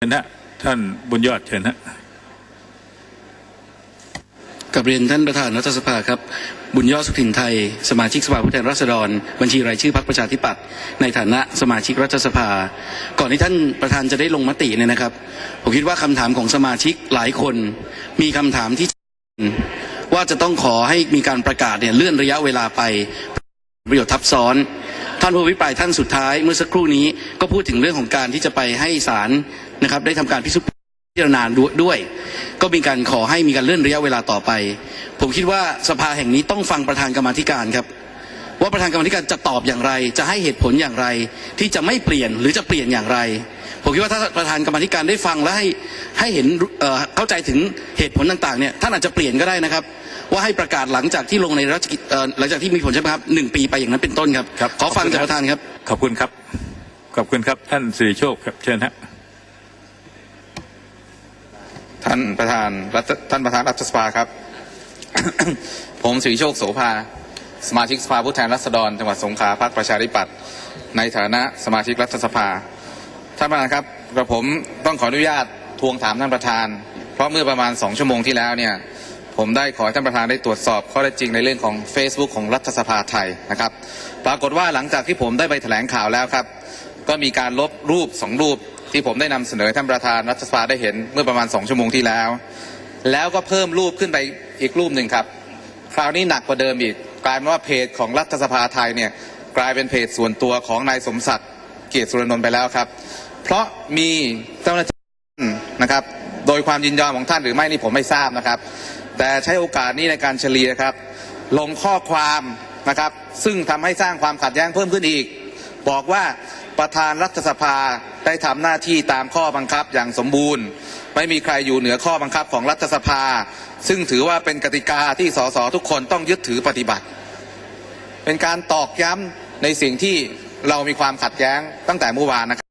เชิญนะท่านบุญยอดเชิญนะกับเรียนท่านประธานรัฐสภาครับ บุญยอดสุขถิ่นไทย สมาชิกสภาผู้แทนราษฎร บัญชีรายชื่อพรรคประชาธิปัตย์ในฐานะสมาชิกรัฐสภา ก่อนที่ท่านประธานจะได้ลงมติเนี่ยนะครับ ผมคิดว่าคำถามของสมาชิกหลายคน มีคำถามที่ว่าจะต้องขอให้มีการประกาศเนี่ยเลื่อนระยะเวลาไปประโยชน์ทับซ้อน ท่านผู้อภิปรายท่านสุดท้ายเมื่อสักครู่นี้ก็พูดถึงเรื่องของการที่จะไปให้ศาลนะครับได้ทำการพิจารณาด้วย ก็มีการขอให้มีการเลื่อนระยะเวลาต่อไป ผมคิดว่าสภาแห่งนี้ต้องฟังประธานกรรมธิการครับ ว่าประธานกรรมาธิการจะตอบอย่างไร จะให้เหตุผลอย่างไร ที่จะไม่เปลี่ยนหรือจะเปลี่ยนอย่างไร ผมคิดว่าถ้าประธานกรรมาธิการได้ฟังและให้ให้เห็นเอ่อเข้าใจถึงเหตุผลต่างๆเนี่ยท่านอาจจะเปลี่ยนก็ได้นะครับ ว่าให้ประกาศหลังจากที่ลงในราชกิจเอ่อหลังจากที่มีผลใช่ไหมครับหนึ่งปีไปอย่างนั้นเป็นต้นครับครับขอฟังขอบคุณจากครับประธานครับขอบคุณครับขอบคุณครับ ท่านสิริโชคครับเชิญฮะท่านประธานรัฐท่านประธานรัฐสภาครับ ผมศรีโชคโสภา สมาชิกสภาผู้แทนราษฎรจังหวัดสงขลาพรรคประชาธิปัตย์ในฐานะสมาชิกรัฐสภา ท่านประธานครับกระผมต้องขออนุญาตทวงถามท่านประธาน เพราะเมื่อประมาณสองชั่วโมงที่แล้วเนี่ยผมได้ขอให้ท่านประธานได้ตรวจสอบข้อเท็จจริงในเรื่องของ Facebook ของรัฐสภาไทยนะครับ ปรากฏว่าหลังจากที่ผมได้ไปแถลงข่าวแล้วครับ ก็มีการลบรูปสองรูปที่ผมได้นำเสนอท่านประธานรัฐสภาได้เห็นเมื่อประมาณสองชั่วโมงที่แล้ว แล้วก็เพิ่มรูปขึ้นไปอีกรูปหนึ่งครับ คราวนี้หนักกว่าเดิมอีก กลายเป็นว่าเพจของรัฐสภาไทยเนี่ยกลายเป็นเพจส่วนตัวของนายสมศักดิ์เกียรติสุรนนท์ไปแล้วครับ เพราะมีเจ้าหน้าที่นะครับ โดยความยินยอมของท่านหรือไม่นี่ผมไม่ทราบนะครับ แต่ใช้โอกาสนี้ในการเฉลี่ยครับ ลงข้อความนะครับ ซึ่งทำให้สร้างความขัดแย้งเพิ่มขึ้นอีก บอกว่าประธานรัฐสภาได้ทำหน้าที่ตามข้อบังคับอย่างสมบูรณ์ไม่มีใครอยู่เหนือข้อบังคับของรัฐสภา ซึ่งถือว่าเป็นกติกาที่สสทุกคนต้องยึดถือปฏิบัติ เป็นการตอกย้ำในสิ่งที่เรามีความขัดแย้งตั้งแต่เมื่อวานนะครับ